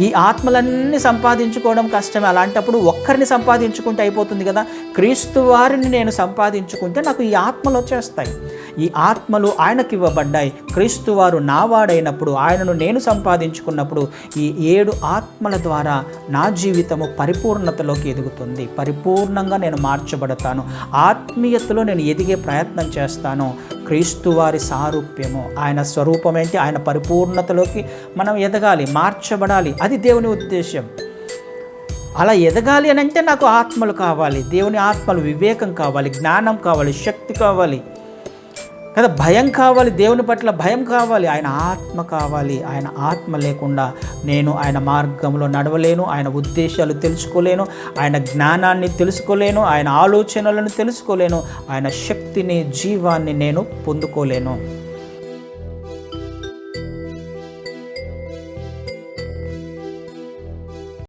ఈ ఆత్మలన్నీ సంపాదించుకోవడం కష్టమే. అలాంటప్పుడు ఒక్కరిని సంపాదించుకుంటే అయిపోతుంది కదా. క్రీస్తు వారిని నేను సంపాదించుకుంటే నాకు ఈ ఆత్మలు వచ్చేస్తాయి. ఈ ఆత్మలు ఆయనకి ఇవ్వబడ్డాయి. క్రీస్తు వారు నావాడైనప్పుడు ఆయనను నేను సంపాదించుకున్నప్పుడు ఈ ఏడు ఆత్మల ద్వారా నా జీవితము పరిపూర్ణతలోకి ఎదుగుతుంది. పరిపూర్ణంగా నేను మార్చబడతాను. ఆత్మీయతలో నేను ఎదిగే ప్రయత్నం చేస్తాను. క్రీస్తు వారి సారూప్యము. ఆయన స్వరూపం ఏంటి? ఆయన పరిపూర్ణతలోకి మనం ఎదగాలి మార్చబడాలి. అది దేవుని ఉద్దేశం అలా ఎదగాలి అని అంటే నాకు ఆత్మలు కావాలి. దేవుని ఆత్మలు వివేకం కావాలి జ్ఞానం కావాలి శక్తి కావాలి. కదా భయం కావాలి దేవుని పట్ల భయం కావాలి ఆయన ఆత్మ కావాలి ఆయన ఆత్మ లేకుండా నేను ఆయన మార్గంలో నడవలేను ఆయన ఉద్దేశాలు తెలుసుకోలేను ఆయన జ్ఞానాన్ని తెలుసుకోలేను ఆయన ఆలోచనలను తెలుసుకోలేను ఆయన శక్తిని జీవాన్ని నేను పొందుకోలేను.